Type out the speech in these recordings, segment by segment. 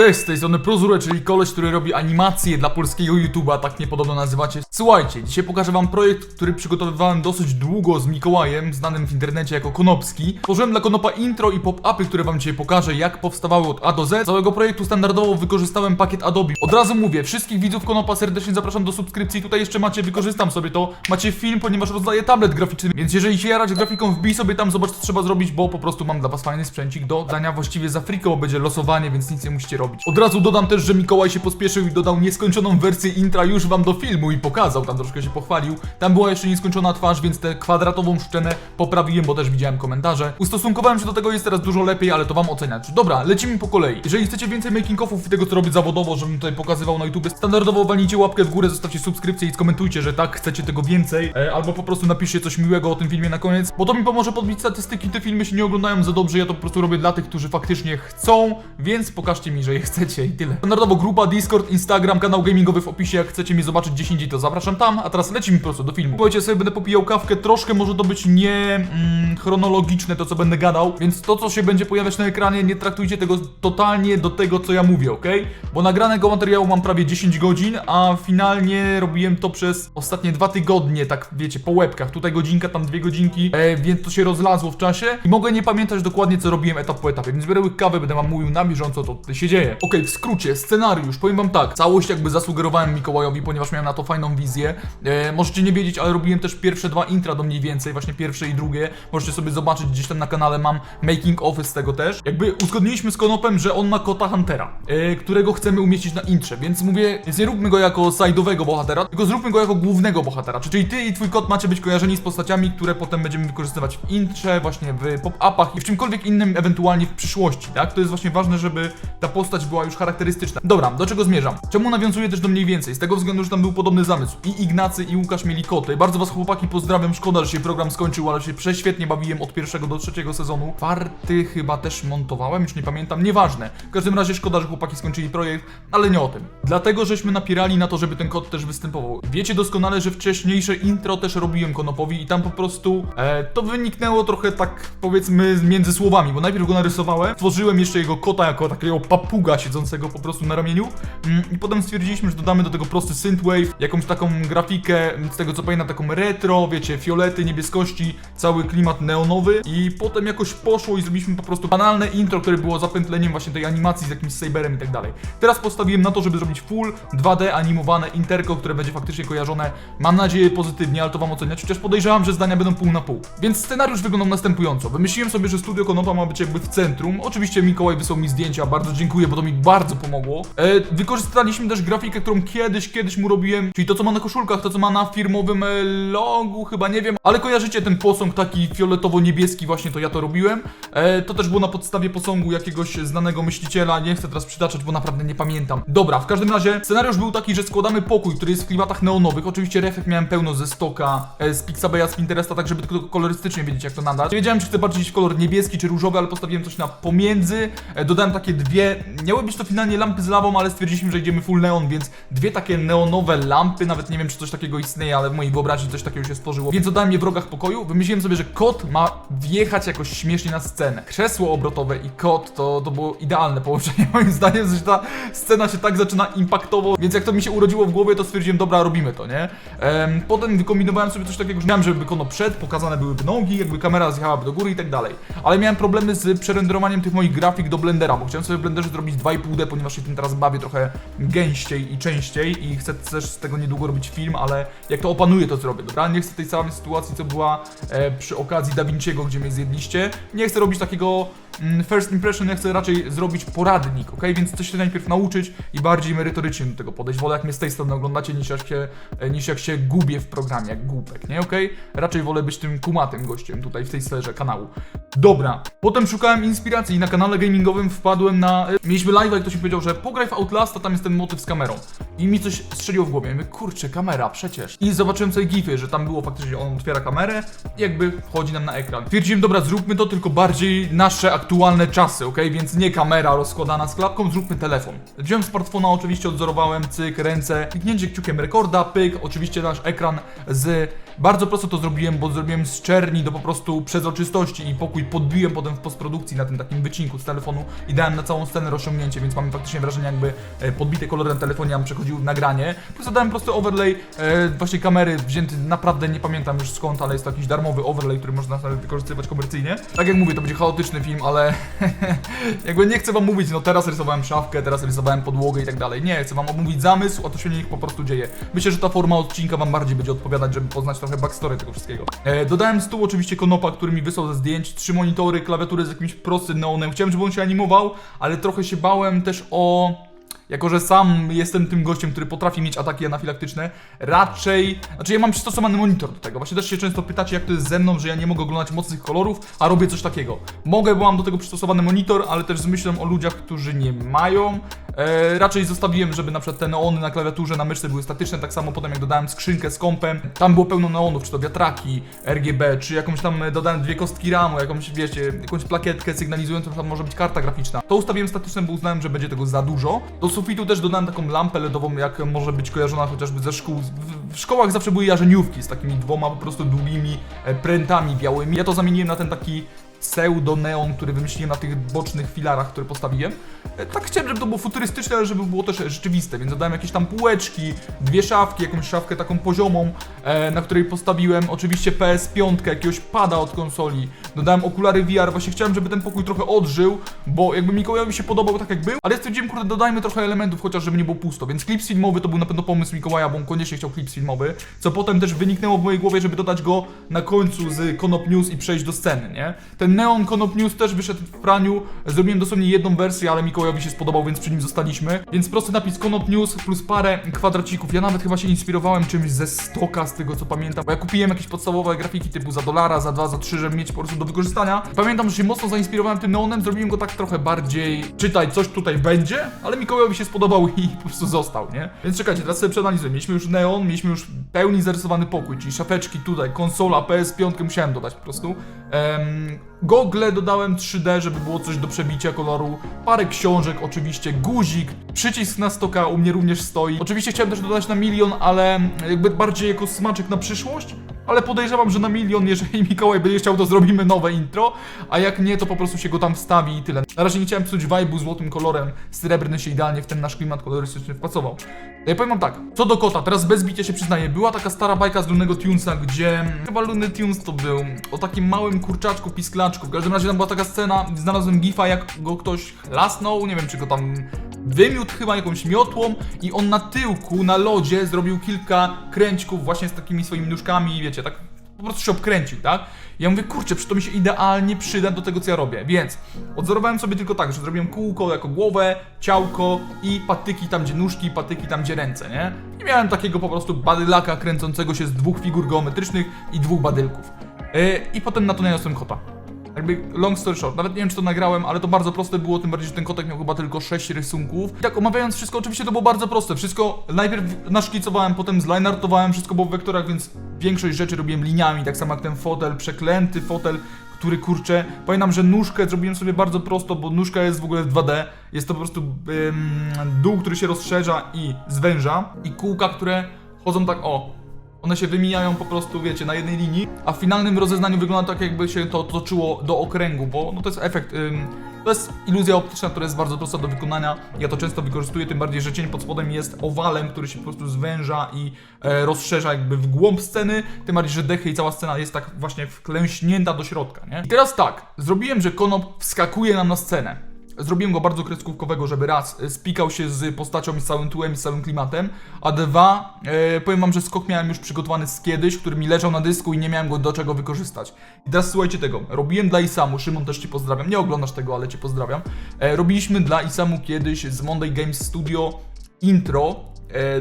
Cześć, z tej strony Prozure, czyli koleś, który robi animacje dla polskiego YouTube'a, tak nie podobno nazywacie. Słuchajcie, dzisiaj pokażę wam projekt, który przygotowywałem dosyć długo z Mikołajem, znanym w internecie jako Konopski. Tworzyłem dla Konopa intro i pop-upy, które wam dzisiaj pokażę, jak powstawały od A do Z. Całego projektu standardowo wykorzystałem pakiet Adobe. Od razu mówię, wszystkich widzów Konopa serdecznie zapraszam do subskrypcji. Tutaj jeszcze macie, wykorzystam sobie to, macie film, ponieważ rozdaję tablet graficzny, więc jeżeli się jarać grafiką, wbij sobie tam, zobacz co trzeba zrobić, bo po prostu mam dla was fajny sprzęcik do dania właściwie za frikę, bo będzie losowanie, więc nic nie musicie robić. Od razu dodam też, że Mikołaj się pospieszył i dodał nieskończoną wersję intra już wam do filmu i pokazał, tam troszkę się pochwalił. Tam była jeszcze nieskończona twarz, więc tę kwadratową szczenę poprawiłem, bo też widziałem komentarze. Ustosunkowałem się do tego, jest teraz dużo lepiej, ale to wam oceniać. Dobra, lecimy po kolei. Jeżeli chcecie więcej making offów i tego, co robię zawodowo, żebym tutaj pokazywał na YouTube, standardowo walnijcie łapkę w górę, zostawcie subskrypcję i skomentujcie, że tak, chcecie tego więcej, e, albo po prostu napiszcie coś miłego o tym filmie na koniec, bo to mi pomoże podbić statystyki, te filmy się nie oglądają za dobrze, ja to po prostu robię dla tych, którzy faktycznie chcą, więc pokażcie mi, że je chcecie i tyle. Standardowo grupa, Discord, Instagram, kanał gamingowy w opisie, jak chcecie mnie zobaczyć gdzieś indziej, to zapraszam tam, a teraz lecimy po prostu do filmu. Słuchajcie, sobie będę popijał kawkę, troszkę może to być nie mm, chronologiczne to, co będę gadał, więc to, co się będzie pojawiać na ekranie, nie traktujcie tego totalnie do tego, co ja mówię, ok? Bo nagranego materiału mam prawie 10 godzin, a finalnie robiłem to przez ostatnie dwa tygodnie, tak wiecie, po łebkach. Tutaj godzinka, tam dwie godzinki, e, więc to się rozlazło w czasie i mogę nie pamiętać dokładnie, co robiłem etap po etapie, więc biorę kawy, będę wam mówił na bieżąco, co tutaj się dzieje. Okej, w skrócie, scenariusz, powiem wam tak, całość jakby zasugerowałem Mikołajowi, ponieważ miałem na to fajną wizję. E, możecie nie wiedzieć, ale robiłem też pierwsze dwa intra do mniej więcej, właśnie pierwsze i drugie. Możecie sobie zobaczyć gdzieś tam na kanale, mam making office z tego też. Jakby uzgodniliśmy z Konopem, że on ma kota Huntera, e, którego chcemy umieścić na intrze, więc mówię, więc nie róbmy go jako side'owego bohatera, tylko zróbmy go jako głównego bohatera. Czyli ty i twój kot macie być kojarzeni z postaciami, które potem będziemy wykorzystywać w intrze, właśnie w pop-upach i w czymkolwiek innym ewentualnie w przyszłości, tak? To jest właśnie ważne, żeby ta postać była już charakterystyczna. Dobra, do czego zmierzam? Czemu nawiązuję też do mniej więcej? Z tego względu, że tam był podobny zamysł. I Ignacy i Łukasz mieli koty. Bardzo was chłopaki pozdrawiam, szkoda, że się program skończył, ale się prześwietnie bawiłem od pierwszego do trzeciego sezonu. Czwarty chyba też montowałem, już nie pamiętam, nieważne. W każdym razie szkoda, że chłopaki skończyli projekt, ale nie o tym. Dlatego, żeśmy napierali na to, żeby ten kot też występował. Wiecie doskonale, że wcześniejsze intro też robiłem Konopowi i tam po prostu e, to wyniknęło trochę tak, powiedzmy, między słowami, bo najpierw go narysowałem, tworzyłem jeszcze jego kota jako takiego papuga siedzącego po prostu na ramieniu mm, i potem stwierdziliśmy, że dodamy do tego prosty synthwave, jakąś taką grafikę, z tego co pamiętam, taką retro, wiecie, fiolety, niebieskości, cały klimat neonowy i potem jakoś poszło i zrobiliśmy po prostu banalne intro, które było zapętleniem właśnie tej animacji z jakimś saberem i tak dalej. Teraz postawiłem na to, żeby zrobić full 2D animowane interko, które będzie faktycznie kojarzone, mam nadzieję pozytywnie, ale to wam oceniać, chociaż podejrzewam, że zdania będą pół na pół. Więc scenariusz wyglądał następująco. Wymyśliłem sobie, że Studio Konopa ma być jakby w centrum. Oczywiście Mikołaj wysłał mi zdjęcia, bardzo dziękuję, bo to mi bardzo pomogło. E, wykorzystaliśmy też grafikę, którą kiedyś, kiedyś mu robiłem, czyli to, co ma na koszulkach, to, co ma na firmowym e, logu, chyba nie wiem, ale kojarzycie ten posąg taki fioletowo-niebieski, właśnie to ja to robiłem. E, to też było na podstawie posągu jakiegoś znanego myśliciela, nie chcę teraz przytaczać, bo naprawdę nie pamiętam. Dobra, w każdym razie scenariusz był taki, że składamy pokój, który jest w klimatach neonowych. Oczywiście refek miałem pełno ze stoka, e, z Pixabeya, z Pinteresta, tak żeby tylko kolorystycznie wiedzieć, jak to nadać. Nie wiedziałem, czy chcę bardziej w kolor niebieski czy różowy, ale postawiłem coś na pomiędzy. E, dodałem takie dwie, miały być to finalnie lampy z lawą, ale stwierdziliśmy, że idziemy full neon, więc dwie takie neonowe lampy, nawet nie wiem, czy coś takiego istnieje, ale w mojej wyobraźni coś takiego się stworzyło. Więc dodałem je w rogach pokoju. Wymyśliłem sobie, że kot ma wjechać jakoś śmiesznie na scenę. Krzesło obrotowe i kot to, to było idealne połączenie, moim zdaniem, że ta scena się tak zaczyna impaktowo, więc jak to mi się urodziło w głowie, to stwierdziłem, dobra, robimy to, nie? Em, potem wykombinowałem sobie coś takiego, że miałem, żeby kono przed, pokazane byłyby nogi, jakby kamera zjechałaby do góry i tak dalej. Ale miałem problemy z przerenderowaniem tych moich grafik do Blendera, bo chciałem sobie w Blenderze zrobić 2,5D, ponieważ się tym teraz bawię trochę gęściej i częściej i chcę też z tego niedługo robić film, ale jak to opanuję, to zrobię, dobra? Nie chcę tej samej sytuacji, co była e, przy okazji Da Vinci'ego, gdzie mnie zjedliście. Nie chcę robić takiego first impression, ja chcę raczej zrobić poradnik, ok? Więc coś się najpierw nauczyć i bardziej merytorycznie do tego podejść. Wolę jak mnie z tej strony oglądacie, niż jak się, e, niż jak się gubię w programie, jak głupek, nie? Ok? Raczej wolę być tym kumatym gościem tutaj w tej sferze kanału. Dobra, potem szukałem inspiracji i na kanale gamingowym wpadłem na... e, Mieliśmy live, jak ktoś mi powiedział, że pograj w Outlasta, tam jest ten motyw z kamerą. I mi coś strzeliło w głowie. Mówię, kurczę, kamera, przecież. I zobaczyłem sobie gify, że tam było faktycznie, on otwiera kamerę i jakby wchodzi nam na ekran. Twierdziłem, dobra, zróbmy to, tylko bardziej nasze aktualne czasy, ok? Więc nie kamera rozkładana z klapką, zróbmy telefon. Wziąłem smartfona, oczywiście odzorowałem, cyk, ręce, kliknięcie kciukiem rekorda, pyk, oczywiście nasz ekran z Bardzo prosto to zrobiłem, bo zrobiłem z czerni do po prostu przezroczystości i pokój podbiłem potem w postprodukcji na tym takim wycinku z telefonu i dałem na całą scenę rozciągnięcie, więc mamy faktycznie wrażenie jakby e, podbite kolory na telefonie nam przechodził nagranie. Plus dodałem prosty overlay e, właśnie kamery wzięty, naprawdę nie pamiętam już skąd, ale jest to jakiś darmowy overlay, który można wykorzystywać komercyjnie. Tak jak mówię, to będzie chaotyczny film, ale jakby nie chcę wam mówić, no teraz rysowałem szafkę, teraz rysowałem podłogę i tak dalej. Nie, chcę wam omówić zamysł, a to się niech po prostu dzieje. Myślę, że ta forma odcinka wam bardziej będzie odpowiadać, żeby poznać trochę backstory tego wszystkiego. E, dodałem stół oczywiście Konopa, który mi wysłał ze zdjęć, trzy monitory, klawiatury z jakimś prostym neonem. Chciałem, żeby on się animował, ale trochę się bałem też o... Jako, że sam jestem tym gościem, który potrafi mieć ataki anafilaktyczne, raczej. Znaczy, ja mam przystosowany monitor do tego. Właśnie też się często pytacie, jak to jest ze mną, że ja nie mogę oglądać mocnych kolorów, a robię coś takiego. Mogę, bo mam do tego przystosowany monitor, ale też z myślą o ludziach, którzy nie mają. E, raczej zostawiłem, żeby na przykład te neony na klawiaturze, na myszce były statyczne, tak samo potem jak dodałem skrzynkę z kompem, tam było pełno neonów, czy to wiatraki, RGB, czy jakąś tam e, dodałem dwie kostki ramu, jakąś, wiecie, jakąś plakietkę sygnalizującą, że tam może być karta graficzna. To ustawiłem statyczne, bo uznałem, że będzie tego za dużo. Sufitu też dodałem taką lampę LEDową, jak może być kojarzona chociażby ze szkół. W, szkołach zawsze były jarzeniówki z takimi dwoma po prostu długimi e, prętami białymi. Ja to zamieniłem na ten taki pseudo-neon, który wymyśliłem na tych bocznych filarach, które postawiłem. E, Tak chciałem, żeby to było futurystyczne, ale żeby było też rzeczywiste, więc dodałem jakieś tam półeczki, dwie szafki, jakąś szafkę taką poziomą, e, na której postawiłem oczywiście PS5, jakiegoś pada od konsoli, dodałem okulary VR, właśnie chciałem, żeby ten pokój trochę odżył, bo jakby Mikołajowi się podobał tak jak był, ale ja stwierdziłem, kurde, dodajmy trochę elementów, chociaż żeby nie było pusto, więc klips filmowy to był na pewno pomysł Mikołaja, bo on koniecznie chciał klips filmowy, co potem też wyniknęło w mojej głowie, żeby dodać go na końcu z Konop News i przejść do sceny, nie? Ten Neon Konop News też wyszedł w praniu, zrobiłem dosłownie jedną wersję, ale Mikołajowi się spodobał, więc przy nim zostaliśmy, więc prosty napis Konop News plus parę kwadracików, ja nawet chyba się inspirowałem czymś ze stoka, z tego co pamiętam, bo ja kupiłem jakieś podstawowe grafiki typu za dolara, za dwa, za trzy, żeby mieć po prostu do wykorzystania. Pamiętam, że się mocno zainspirowałem tym neonem, zrobiłem go tak trochę bardziej, czytaj, coś tutaj będzie, ale Mikołajowi się spodobał i po prostu został, nie? Więc czekajcie, teraz sobie przeanalizuję. Mieliśmy już neon, mieliśmy już pełni zarysowany pokój, czyli szafeczki tutaj, konsola, PS5 musiałem dodać po prostu. Em, gogle dodałem 3D, żeby było coś do przebicia koloru, parę książek oczywiście, guzik, przycisk na stoka u mnie również stoi. Oczywiście chciałem też dodać na milion, ale jakby bardziej jako smaczek na przyszłość. Ale podejrzewam, że na milion, jeżeli Mikołaj będzie chciał, to zrobimy nowe intro, a jak nie, to po prostu się go tam wstawi i tyle. Na razie nie chciałem psuć vibe'u złotym kolorem, srebrny się idealnie w ten nasz klimat kolorystyczny wpasował. Ja powiem wam tak, co do kota, teraz bez bicia się przyznaję, była taka stara bajka z Lunnego Tunesa, gdzie chyba Lunny Tunes to był, o takim małym kurczaczku, pisklaczku, w każdym razie tam była taka scena, znalazłem gifa, jak go ktoś lasnął, nie wiem czy go tam wymiótł chyba jakąś miotłą i on na tyłku, na lodzie zrobił kilka kręćków właśnie z takimi swoimi nóżkami, wiecie, tak po prostu się obkręcił, tak? I ja mówię, kurczę, przecież to mi się idealnie przyda do tego, co ja robię. Więc odzorowałem sobie tylko tak, że zrobiłem kółko jako głowę, ciałko i patyki tam, gdzie nóżki, patyki tam, gdzie ręce, nie? I miałem takiego po prostu badylaka kręcącego się z dwóch figur geometrycznych i dwóch badylków. Yy, I potem na to naniosłem kota. Jakby long story short, nawet nie wiem czy to nagrałem, ale to bardzo proste było, tym bardziej, że ten kotek miał chyba tylko 6 rysunków. I tak omawiając wszystko, oczywiście to było bardzo proste. Wszystko najpierw naszkicowałem, potem zlineartowałem, wszystko było w wektorach, więc większość rzeczy robiłem liniami, tak samo jak ten fotel, przeklęty fotel, który kurczę. Pamiętam, że nóżkę zrobiłem sobie bardzo prosto, bo nóżka jest w ogóle w 2D. Jest to po prostu ym, dół, który się rozszerza i zwęża, i kółka, które chodzą tak o. One się wymijają po prostu, wiecie, na jednej linii, a w finalnym rozeznaniu wygląda tak, jakby się to toczyło do okręgu, bo no to jest efekt. Ym, to jest iluzja optyczna, która jest bardzo prosta do wykonania. Ja to często wykorzystuję, tym bardziej, że cień pod spodem jest owalem, który się po prostu zwęża i e, rozszerza jakby w głąb sceny. Tym bardziej, że dechy i cała scena jest tak właśnie wklęśnięta do środka, nie? I teraz tak, zrobiłem, że Konop wskakuje nam na scenę. Zrobiłem go bardzo kreskówkowego, żeby raz e, spikał się z postacią i z całym tłem i z całym klimatem, a dwa, e, powiem wam, że skok miałem już przygotowany z kiedyś, który mi leżał na dysku i nie miałem go do czego wykorzystać. I teraz słuchajcie tego, robiłem dla Isamu, Szymon też Cię pozdrawiam, nie oglądasz tego, ale Cię pozdrawiam. E, robiliśmy dla Isamu kiedyś z Monday Games Studio intro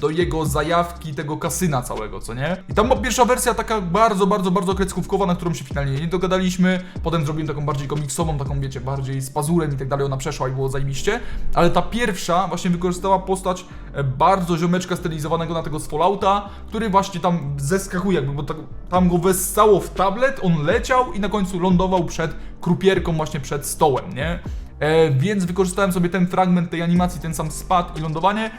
do jego zajawki tego kasyna całego, co nie? I tam była pierwsza wersja taka bardzo, bardzo, bardzo kreskówkowa, na którą się finalnie nie dogadaliśmy. Potem zrobiłem taką bardziej komiksową, taką wiecie, bardziej z pazurem i tak dalej, ona przeszła i było zajebiście. Ale ta pierwsza właśnie wykorzystała postać e, bardzo ziomeczka stylizowanego na tego z Fallouta, który właśnie tam zeskakuje jakby, bo tak, tam go wessało w tablet, on leciał i na końcu lądował przed krupierką właśnie przed stołem, nie? E, więc wykorzystałem sobie ten fragment tej animacji, ten sam spad i lądowanie,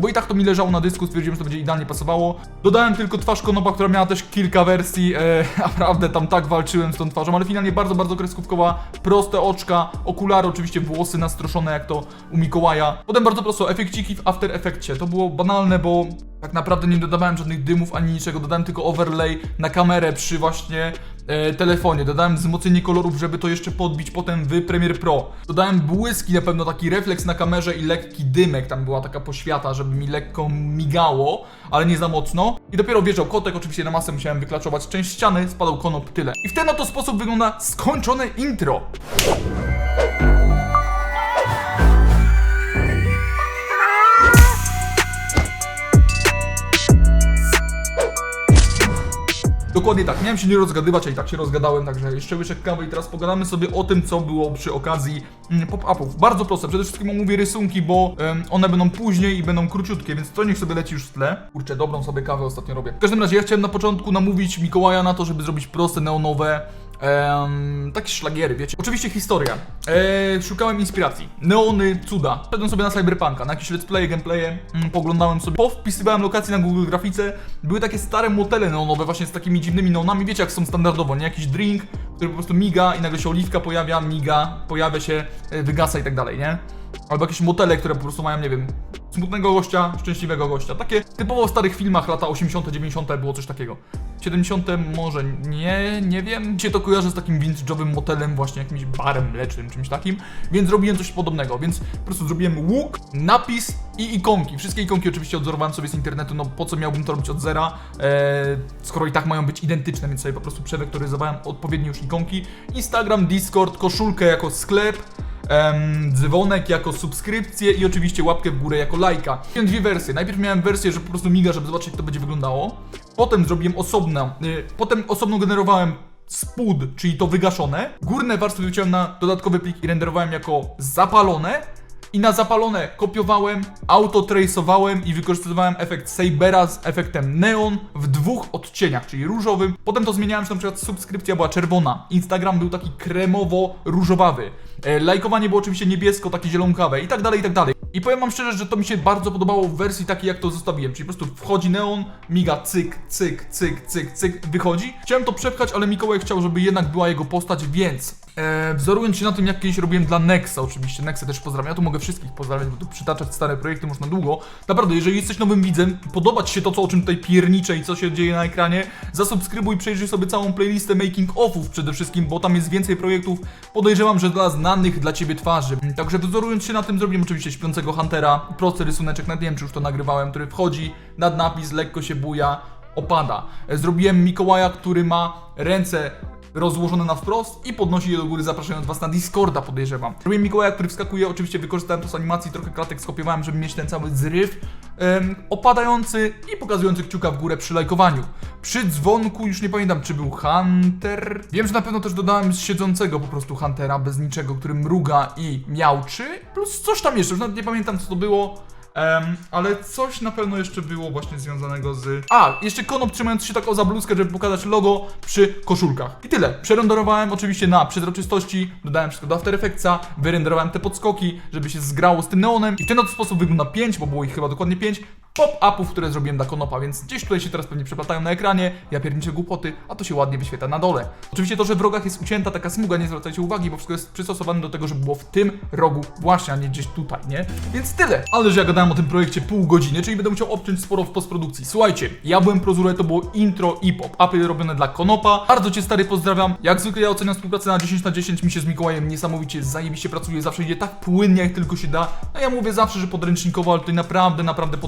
bo i tak to mi leżało na dysku, stwierdziłem, że to będzie idealnie pasowało. Dodałem tylko twarz Konopa, która miała też kilka wersji, e, naprawdę tam tak walczyłem z tą twarzą, ale finalnie bardzo, bardzo kreskówkowa, proste oczka, okulary, oczywiście włosy nastroszone jak to u Mikołaja. Potem bardzo prosto, efekciki w After Effectsie, to było banalne, bo tak naprawdę nie dodawałem żadnych dymów ani niczego, dodałem tylko overlay na kamerę przy właśnie e, telefonie, dodałem wzmocnienie kolorów, żeby to jeszcze podbić potem w Premiere Pro. Dodałem błyski, na pewno taki refleks na kamerze i lekki dymek, tam była taka poświata, żeby mi lekko migało, ale nie za mocno. I dopiero wjeżdżał kotek, oczywiście na masę musiałem wyklaczować część ściany, spadał konop, tyle. I w ten oto sposób wygląda skończone intro. Dokładnie tak, miałem się nie rozgadywać, a i tak się rozgadałem, także jeszcze łyżek kawy i teraz pogadamy sobie o tym, co było przy okazji mm, pop-upów. Bardzo proste, przede wszystkim omówię rysunki, bo em, one będą później i będą króciutkie, więc to niech sobie leci już w tle. Kurczę, dobrą sobie kawę ostatnio robię. W każdym razie ja chciałem na początku namówić Mikołaja na to, żeby zrobić proste, neonowe Ehm, takie szlagiery, wiecie. Oczywiście historia. Eee, szukałem inspiracji. Neony, cuda. Szedłem sobie na Cyberpunka, na jakieś let's play, gameplaye, mm, poglądałem sobie. Powpisywałem lokacje na Google Grafice. Były takie stare motele neonowe właśnie z takimi dziwnymi neonami, wiecie jak są standardowo, nie? Jakiś drink, który po prostu miga i nagle się oliwka pojawia, miga, pojawia się, e, wygasa i tak dalej, nie? Albo jakieś motele, które po prostu mają, nie wiem, smutnego gościa, szczęśliwego gościa. Takie typowo w starych filmach lata 80., 90. było coś takiego. 70. może nie, nie wiem. Się to kojarzy z takim vintage'owym motelem, właśnie jakimś barem mlecznym, czymś takim. Więc zrobiłem coś podobnego, więc po prostu zrobiłem łuk, napis i ikonki. Wszystkie ikonki oczywiście odzorowałem sobie z internetu, no po co miałbym to robić od zera, eee, skoro i tak mają być identyczne, więc sobie po prostu przewektoryzowałem odpowiednie już ikonki. Instagram, Discord, koszulkę jako sklep, em, dzwonek jako subskrypcję i oczywiście łapkę w górę jako lajka. Miałem dwie wersje. Najpierw miałem wersję, że po prostu miga, żeby zobaczyć jak to będzie wyglądało. Potem zrobiłem osobno, y, potem osobno generowałem spód, czyli to wygaszone. Górne warstwy wyciąłem na dodatkowy plik i renderowałem jako zapalone. I na zapalone kopiowałem, autotrace'owałem i wykorzystywałem efekt Sabera z efektem Neon w dwóch odcieniach, czyli różowym. Potem to zmieniałem, że na przykład subskrypcja była czerwona, Instagram był taki kremowo-różowawy, lajkowanie było oczywiście niebiesko, takie zielonkawe i tak dalej, i tak dalej. I powiem wam szczerze, że to mi się bardzo podobało w wersji takiej, jak to zostawiłem, czyli po prostu wchodzi neon, miga cyk, cyk, cyk, cyk, cyk, wychodzi. Chciałem to przepchać, ale Mikołaj chciał, żeby jednak była jego postać, więc e, wzorując się na tym, jak kiedyś robiłem dla Nexa oczywiście, Nexa też pozdrawiam, ja tu mogę wszystkich pozdrawiać, bo tu przytaczać stare projekty można długo. Naprawdę, jeżeli jesteś nowym widzem, podoba ci się to, co, o czym tutaj pierniczę i co się dzieje na ekranie, zasubskrybuj, przejrzyj sobie całą playlistę making offów przede wszystkim, bo tam jest więcej projektów, podejrzewam, że dla znanych dla ciebie twarzy. Także wzorując się na tym, zrobiłem oczywiście śpiącego Huntera, prosty rysuneczek, nie wiem, czy już to nagrywałem, który wchodzi nad napis, lekko się buja, opada. E, Zrobiłem Mikołaja, który ma ręce rozłożone na wprost i podnosi je do góry, zapraszając was na Discorda, podejrzewam. Zrobiłem Mikołaja, który wskakuje, oczywiście wykorzystałem to z animacji, trochę klatek skopiowałem, żeby mieć ten cały zryw opadający i pokazujący kciuka w górę przy lajkowaniu. Przy dzwonku już nie pamiętam, czy był Hunter. Wiem, że na pewno też dodałem z siedzącego po prostu Huntera, bez niczego, który mruga i miałczy, plus coś tam jeszcze, już nawet nie pamiętam co to było. Em, ale coś na pewno jeszcze było właśnie związanego z... A, jeszcze konop trzymający się tak o za bluzkę, żeby pokazać logo przy koszulkach. I tyle. Przerenderowałem oczywiście na przezroczystości, dodałem wszystko do After Effectsa, wyrenderowałem te podskoki, żeby się zgrało z tym neonem i w ten oto sposób wygląda 5, bo było ich chyba dokładnie 5 pop-upów, które zrobiłem dla konopa, więc gdzieś tutaj się teraz pewnie przeplatają na ekranie, ja pierniczę głupoty, a to się ładnie wyświetla na dole. Oczywiście to, że w rogach jest ucięta taka smuga, nie zwracajcie uwagi, bo wszystko jest przystosowane do tego, żeby było w tym rogu właśnie, a nie gdzieś tutaj, nie? Więc tyle. Ale że ja gadałem o tym projekcie pół godziny, czyli będę musiał obciąć sporo w postprodukcji. Słuchajcie, ja byłem Prozure, to było intro i pop-upy robione dla konopa. Bardzo cię stary pozdrawiam. Jak zwykle ja oceniam współpracę na 10 na 10, mi się z Mikołajem niesamowicie zajebiście pracuje, zawsze idzie tak płynnie jak tylko się da. No ja mówię zawsze, że podręcznikowo, ale tutaj naprawdę, naprawdę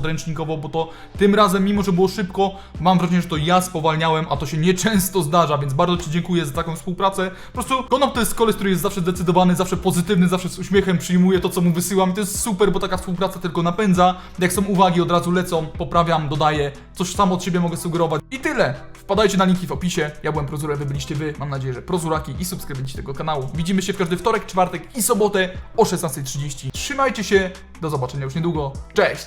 bo to tym razem, mimo że było szybko, mam wrażenie, że to ja spowalniałem, a to się nieczęsto zdarza, więc bardzo Ci dziękuję za taką współpracę. Po prostu Konop to jest koleś, który jest zawsze zdecydowany, zawsze pozytywny, zawsze z uśmiechem przyjmuje to, co mu wysyłam i to jest super, bo taka współpraca tylko napędza. Jak są uwagi, od razu lecą, poprawiam, dodaję, coś sam od siebie mogę sugerować i tyle. Wpadajcie na linki w opisie, ja byłem Prozure, wy byliście wy, mam nadzieję, że Prozuraki i subskrybenci tego kanału. Widzimy się w każdy wtorek, czwartek i sobotę o 16.30. Trzymajcie się, do zobaczenia już niedługo, cześć!